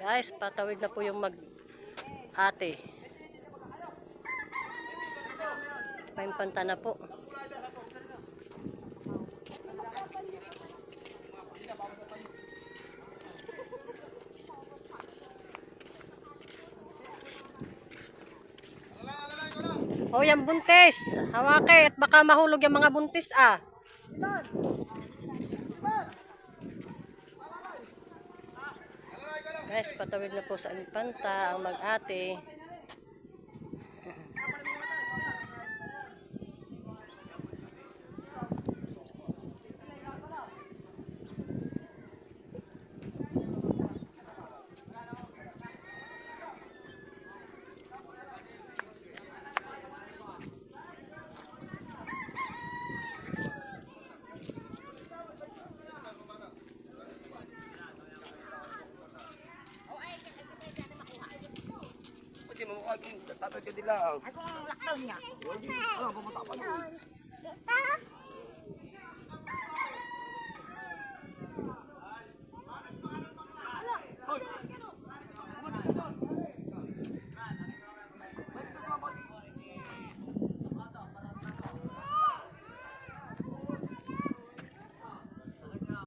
Guys, patawid na po yung mag ate. Paimpanta na po. O yan buntis. Hawake at baka mahulog yung mga buntis ah. Guys, patawid na po sa Impanta ang mag-ate. Tatatoy ka nila. Ako ang lockdown niya. Ano, pumunta pa doon.